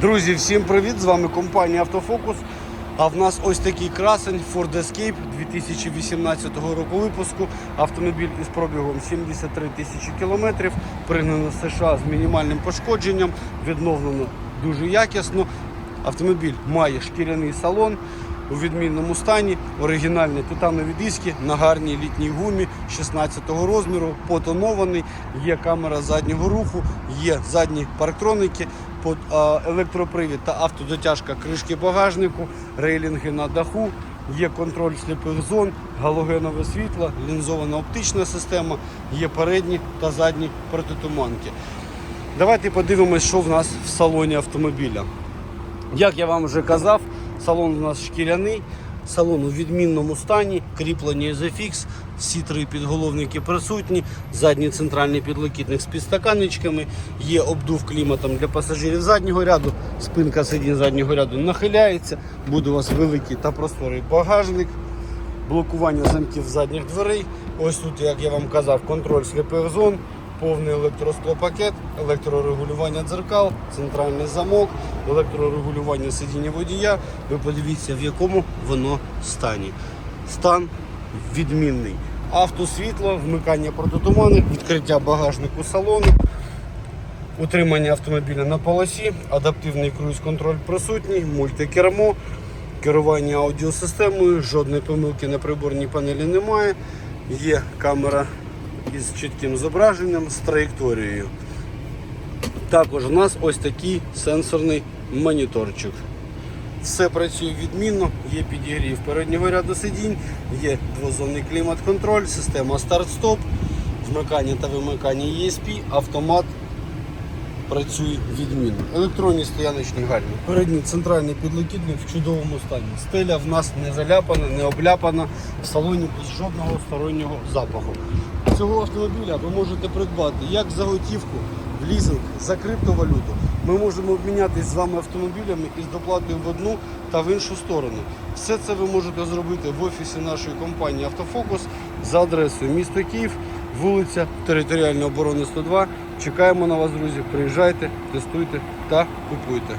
Друзі, всім привіт! З вами компанія Автофокус. А в нас ось такий красень Ford Escape 2018 року випуску. Автомобіль із пробігом 73 тисячі кілометрів, пригнано США з мінімальним пошкодженням, відновлено дуже якісно. Автомобіль має шкіряний салон у відмінному стані, оригінальні титанові диски на гарній літній гумі 16-го розміру, потонований, є камера заднього руху, є задні парктроники, електропривід та автодотяжка кришки багажнику, рейлінги на даху, є контроль сліпих зон, галогенове світло, лінзована оптична система, є передні та задні протитуманки. Давайте подивимось, що в нас в салоні автомобіля. Як я вам вже казав, салон у нас шкіряний, салон у відмінному стані, кріплення ZFX, всі три підголовники присутні, задній центральний підлокітник з підстаканничками, є обдув кліматом для пасажирів заднього ряду, спинка сидінь заднього ряду нахиляється, буде у вас великий та просторий багажник, блокування замків задніх дверей. Ось тут, як я вам казав, контроль сліпих зон, повний електросклопакет, електрорегулювання дзеркал, центральний замок, електрорегулювання сидіння водія. Ви подивіться, в якому воно стані. Стан відмінний. Автосвітло, вмикання протитуманок, відкриття багажнику салону, утримання автомобіля на полосі, адаптивний круїз-контроль присутній, мультикермо, керування аудіосистемою, жодної помилки на приборній панелі немає. Є камера із чітким зображенням з траєкторією. Також у нас ось такий сенсорний моніторчик. Все працює відмінно, є підігрів переднього ряду сидінь, є двозонний клімат-контроль, система старт-стоп, вмикання та вимикання ESP, автомат працює відмінно. Електронні стояночні гальми. Передній центральний підлокітник в чудовому стані. Стеля в нас не заляпана, не обляпана, в салоні без жодного стороннього запаху. Цього автомобіля ви можете придбати як за готівку, в лізинг, за криптовалюту. Ми можемо обмінятися з вами автомобілями із доплатою в одну та в іншу сторону. Все це ви можете зробити в офісі нашої компанії Автофокус за адресою місто Київ, вулиця Територіальної оборони 102. Чекаємо на вас, друзі. Приїжджайте, тестуйте та купуйте.